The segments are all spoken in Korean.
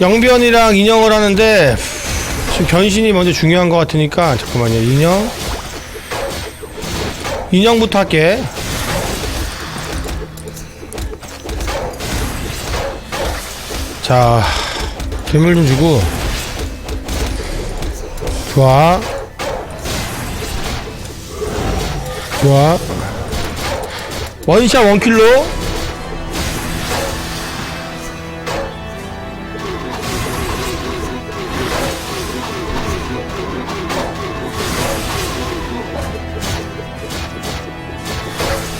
영변이랑 인형을 하는데 지금 변신이 먼저 중요한 것 같으니까 잠깐만요. 인형? 인형부터 할게. 자 괴물 좀 주고. 좋아. 좋아. 원샷 원킬로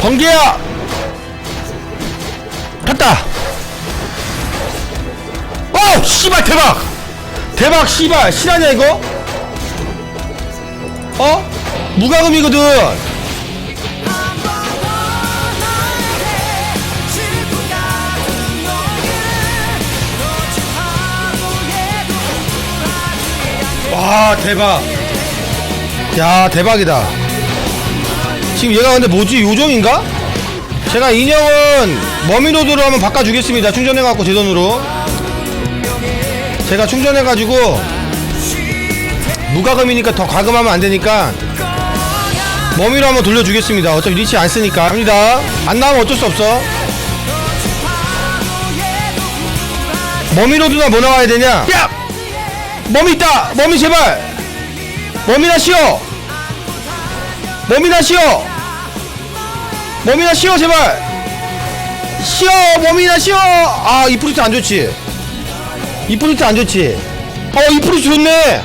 번개야! 갔다! 어 씨발 대박! 대박 씨발! 실화냐 이거? 어? 무과금이거든! 와 대박! 야 대박이다 지금 얘가 근데 뭐지? 요정인가? 제가 인형은 머미로드로 한번 바꿔주겠습니다. 충전해갖고 제 돈으로. 제가 충전해가지고 무과금이니까 더 과금하면 안 되니까 머미로 한번 돌려주겠습니다. 어차피 리치 안 쓰니까. 합니다. 안 나오면 어쩔 수 없어. 머미로드나 뭐 나와야 되냐? 야! 머미 있다! 머미 제발! 머미나 쉬어 머미나 쉬어. 머미나 쉬어 제발. 쉬어 머미나 쉬어. 아 이프리트 안 좋지. 이프리트 안 좋지. 어 이프리트 좋네.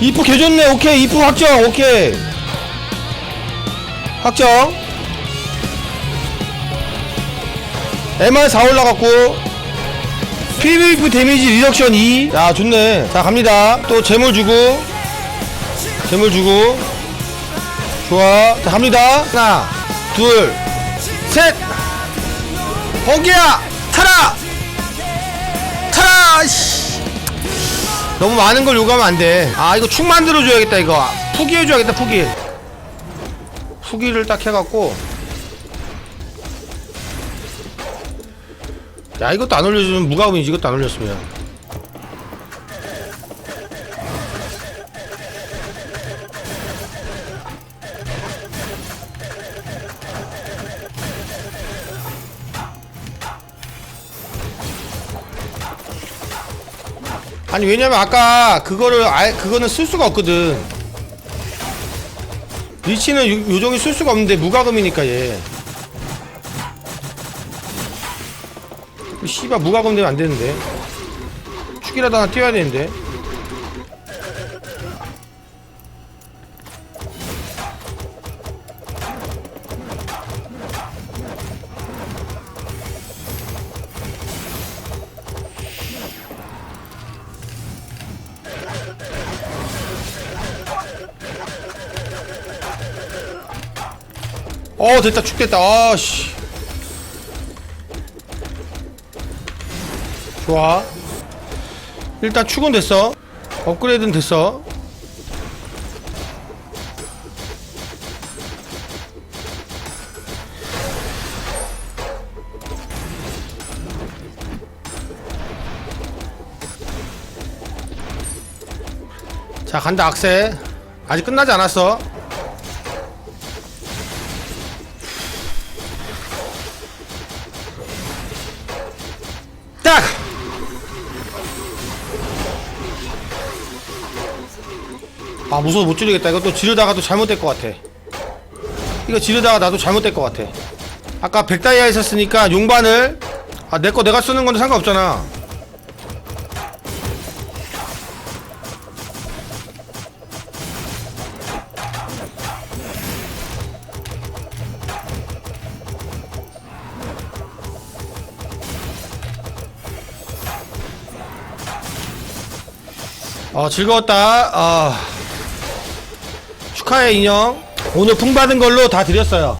이프 개 좋네. 오케이 이프 확정. 오케이. 확정. MR 4 올라갔고. PVP 데미지 리덕션 2. 야, 좋네. 자, 갑니다. 또 재물 주고. 재물 주고. 좋아. 자, 갑니다. 하나, 둘, 셋. 번개야! 타라! 타라! 씨. 너무 많은 걸 요구하면 안 돼. 아, 이거 축 만들어 줘야겠다, 이거. 푸기 해 줘야겠다, 푸기. 푸기를 딱 해갖고. 야 이것도 안 올려주면 무가금이지 이것도 안 올렸으면 아니 왜냐면 아까 그거를 아예 그거는 쓸 수가 없거든. 리치는 요- 요정이 쓸 수가 없는데 무가금이니까 얘. 씨발 무가금 되면 안 되는데. 축이라도 하나 띄워야 되는데 어 됐다. 축 됐다. 아씨. 좋아. 일단 축은 됐어. 업그레이드는 됐어. 자 간다 악세. 아직 끝나지 않았어 아 무서워 못 지르겠다. 이거 또 지르다가 또 잘못될 것 같아. 이거 지르다가 나도 잘못될 것 같아. 아까 백다이아 있었으니까 용반을 아 내 거 내가 쓰는 건데 상관없잖아. 어 즐거웠다. 아 축하해 인형. 오늘 풍 받은 걸로 다 드렸어요